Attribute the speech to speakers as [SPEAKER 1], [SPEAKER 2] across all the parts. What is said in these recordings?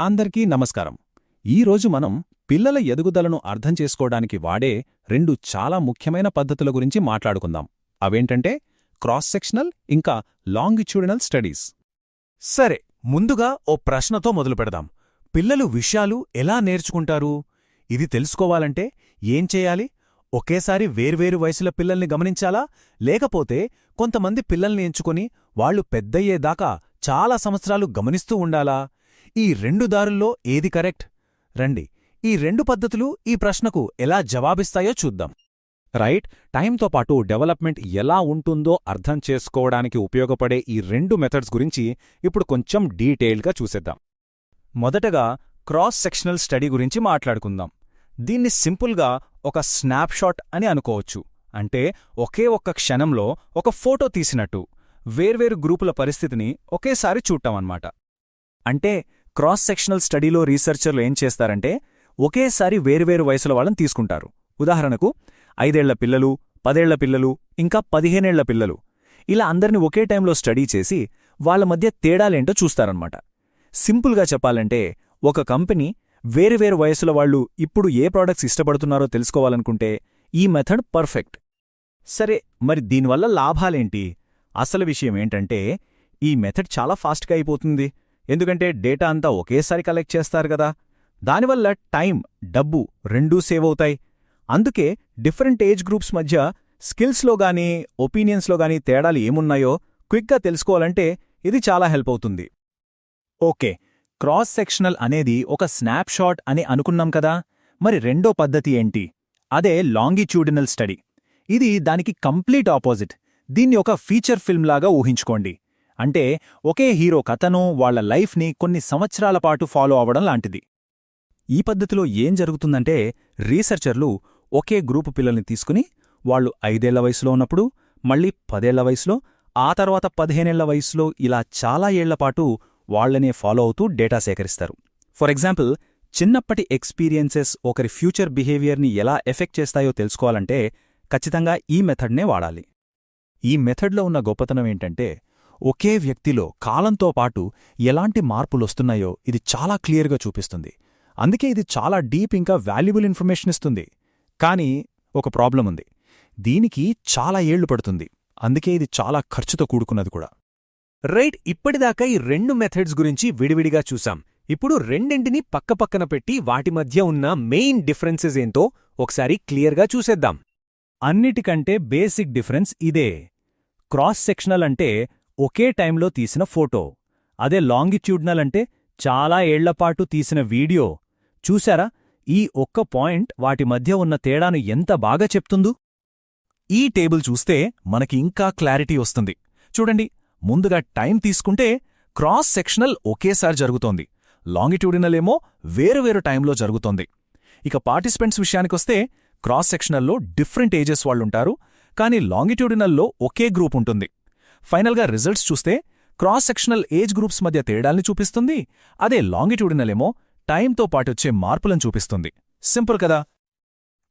[SPEAKER 1] అందరికీ నమస్కారం. ఈరోజు మనం పిల్లల ఎదుగుదలను అర్థం చేసుకోవడానికి వాడే రెండు చాలా ముఖ్యమైన పద్ధతుల గురించి మాట్లాడుకుందాం. అవేంటంటే క్రాస్ సెక్షనల్ ఇంకా లాంగిట్యూడినల్ స్టడీస్.
[SPEAKER 2] సరే ముందుగా ఓ ప్రశ్నతో మొదలు పెడదాం. పిల్లలు విషయాలు ఎలా నేర్చుకుంటారు? ఇది తెలుసుకోవాలంటే ఏం చేయాలి? ఒకేసారి వేర్వేరు వయసుల పిల్లల్ని గమనించాలా? లేకపోతే కొంతమంది పిల్లల్ని ఎంచుకొని వాళ్ళు పెద్దయ్యేదాకా చాలా సంవత్సరాలు గమనిస్తూ ఉండాలా? ఈ రెండు దారుల్లో ఏది కరెక్ట్? రండి. ఈ రెండు పద్ధతులు ఈ ప్రశ్నకు ఎలా జవాబిస్తాయో చూద్దాం.
[SPEAKER 1] రైట్ టైంతో పాటు డెవలప్మెంట్ ఎలా ఉంటుందో అర్థం చేసుకోవడానికి ఉపయోగపడే ఈ రెండు మెథడ్స్ గురించి ఇప్పుడు కొంచెం డీటెయిల్గా చూసేద్దాం.
[SPEAKER 2] మొదటగా క్రాస్ సెక్షనల్ స్టడీ గురించి మాట్లాడుకుందాం. దీన్ని సింపుల్గా ఒక స్నాప్షాట్ అని అనుకోవచ్చు. అంటే ఒకే ఒక్క క్షణంలో ఒక ఫోటో తీసినట్టు వేర్వేరు గ్రూపుల పరిస్థితిని ఒకేసారి చూడటమన్నమాట. అంటే క్రాస్ సెక్షనల్ స్టడీలో రీసెర్చర్లు ఏం చేస్తారంటే ఒకేసారి వేరువేరు వయసుల వాళ్ళని తీసుకుంటారు. ఉదాహరణకు ఐదేళ్ళ పిల్లలు పదేళ్ళ పిల్లలు ఇంకా పదిహేనేళ్ళ పిల్లలు. ఇలా అందరిని ఒకే టైంలో స్టడీ చేసి వాళ్ళ మధ్య తేడాలేంటో చూస్తారన్నమాట. సింపుల్గా చెప్పాలంటే ఒక కంపెనీ వేరువేరు వయసుల వాళ్ళు ఇప్పుడు ఏ ప్రోడక్ట్స్ ఇష్టపడుతున్నారో తెలుసుకోవాలనుకుంటే ఈ మెథడ్ పర్ఫెక్ట్. సరే మరి దీనివల్ల లాభాలేంటి? అసలు విషయం ఏంటంటే ఈ మెథడ్ చాలా ఫాస్ట్గా అయిపోతుంది. ఎందుకంటే డేటా అంతా ఒకేసారి కలెక్ట్ చేస్తారు కదా. దానివల్ల టైం డబ్బు రెండూ సేవ్ అవుతాయి. అందుకే డిఫరెంట్ ఏజ్ గ్రూప్స్ మధ్య స్కిల్స్లో గానీ ఒపీనియన్స్లో గానీ తేడాలు ఏమున్నాయో క్విక్గా తెలుసుకోవాలంటే ఇది చాలా హెల్ప్ అవుతుంది. ఓకే క్రాస్ సెక్షనల్ అనేది ఒక స్నాప్షాట్ అని అనుకున్నాం కదా. మరి రెండో పద్ధతి ఏంటి? అదే లాంగిట్యూడినల్ స్టడీ. ఇది దానికి కంప్లీట్ ఆపోజిట్. దీన్ని ఒక ఫీచర్ ఫిల్మ్లాగా ఊహించుకోండి. అంటే ఒకే హీరో కథను వాళ్ళ లైఫ్ని కొన్ని సంవత్సరాల పాటు ఫాలో అవడం లాంటిది. ఈ పద్ధతిలో ఏం జరుగుతుందంటే రీసెర్చర్లు ఒకే గ్రూపు పిల్లల్ని తీసుకుని వాళ్ళు ఐదేళ్ళ వయసులో ఉన్నప్పుడు మళ్ళీ పదేళ్ళ వయసులో ఆ తర్వాత పదిహేనేళ్ళ వయసులో ఇలా చాలా ఏళ్ళపాటు వాళ్ళనే ఫాలో అవుతూ డేటా సేకరిస్తారు. ఫర్ ఎగ్జాంపుల్ చిన్నప్పటి ఎక్స్పీరియన్సెస్ ఒకరి ఫ్యూచర్ బిహేవియర్ని ఎలా ఎఫెక్ట్ చేస్తాయో తెలుసుకోవాలంటే ఖచ్చితంగా ఈ మెథడ్నే వాడాలి. ఈ మెథడ్లో ఉన్న గొప్పతనం ఏంటంటే ఒకే వ్యక్తిలో కాలంతో పాటు ఎలాంటి మార్పులొస్తున్నాయో ఇది చాలా క్లియర్గా చూపిస్తుంది. అందుకే ఇది చాలా డీప్ ఇంకా వాల్యుబుల్ ఇన్ఫర్మేషన్ ఇస్తుంది. కానీ ఒక ప్రాబ్లం ఉంది. దీనికి చాలా ఏళ్ళు పడుతుంది. అందుకే ఇది చాలా ఖర్చుతో కూడుకున్నది కూడా. రైట్ ఇప్పటిదాకా ఈ రెండు మెథడ్స్ గురించి విడివిడిగా చూసాం ఇప్పుడు రెండింటినీ పక్కపక్కన పెట్టి వాటి మధ్య ఉన్న మెయిన్ డిఫరెన్సెస్ ఏంటో ఒకసారి క్లియర్గా చూసేద్దాం. అన్నిటికంటే బేసిక్ డిఫరెన్స్ ఇదే. క్రాస్ సెక్షనల్ అంటే ఒకే టైంలో తీసిన ఫోటో. అదే లాంగిట్యూడ్నల్ అంటే చాలా ఏళ్ళపాటు తీసిన వీడియో. చూశారా? ఈ ఒక్క పాయింట్ వాటి మధ్య ఉన్న తేడాను ఎంత బాగా చెప్తుందో? ఈ టేబుల్ చూస్తే మనకి ఇంకా క్లారిటీ వస్తుంది. చూడండి ముందుగా టైం తీసుకుంటే క్రాస్ సెక్షనల్ ఒకేసారి జరుగుతోంది. లాంగిట్యూడినల్ ఏమో వేరువేరు టైంలో జరుగుతోంది. ఇక పార్టిసిపెంట్స్ విషయానికొస్తే క్రాస్ సెక్షనల్లో డిఫరెంట్ ఏజెస్ వాళ్ళుంటారు కానీ లాంగిట్యూడినల్లో ఒకే గ్రూప్ ఉంటుంది. ఫైనల్గా రిజల్ట్స్ చూస్తే క్రాస్ సెక్షనల్ ఏజ్ గ్రూప్స్ మధ్య తేడాల్ని చూపిస్తుంది. అదే లాంగిట్యూడినల్ ఏమో టైంతో పాటొచ్చే మార్పులను చూపిస్తుంది. సింపుల్ కదా?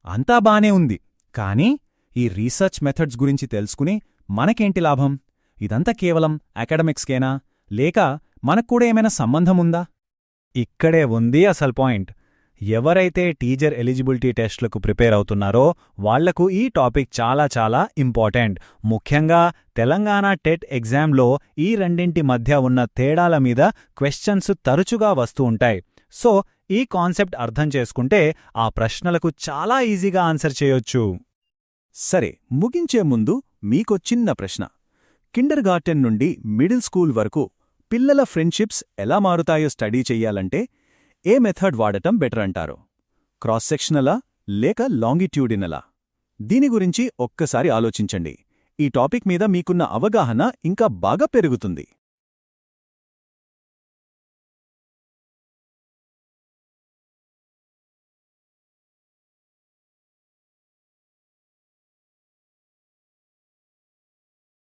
[SPEAKER 2] అంతా బానే ఉంది. కానీ ఈ రీసెర్చ్ మెథడ్స్ గురించి తెలుసుకుని మనకేంటి లాభం? ఇదంతా కేవలం అకాడమిక్స్కేనా? లేక మనక్కూడా ఏమైనా సంబంధముందా? ఇక్కడే ఉంది అసలు పాయింట్. ఎవరైతే టీజర్ ఎలిజిబిలిటీ టెస్ట్లకు ప్రిపేర్ అవుతున్నారో వాళ్ళకు ఈ టాపిక్ చాలా చాలా ఇంపార్టెంట్. ముఖ్యంగా తెలంగాణ టెట్ ఎగ్జామ్లో ఈ రెండింటి మధ్య ఉన్న తేడాల మీద క్వశ్చన్స్ తరచుగా వస్తూ ఉంటాయి. సో ఈ కాన్సెప్ట్ అర్థం చేసుకుంటే ఆ ప్రశ్నలకు చాలా ఈజీగా ఆన్సర్ చేయొచ్చు. సరే ముగించే ముందు మీకో చిన్న ప్రశ్న. కిండర్ గార్టెన్ నుండి మిడిల్ స్కూల్ వరకు పిల్లల ఫ్రెండ్షిప్స్ ఎలా మారుతాయో స్టడీ చెయ్యాలంటే ఏ మెథడ్ వాడటం బెటర్ అంటారు? క్రాస్ సెక్షనలా లేక లాంగిట్యూడినలా? దీని గురించి ఒక్కసారి ఆలోచించండి. ఈ టాపిక్ మీద మీకున్న అవగాహన ఇంకా బాగా పెరుగుతుంది.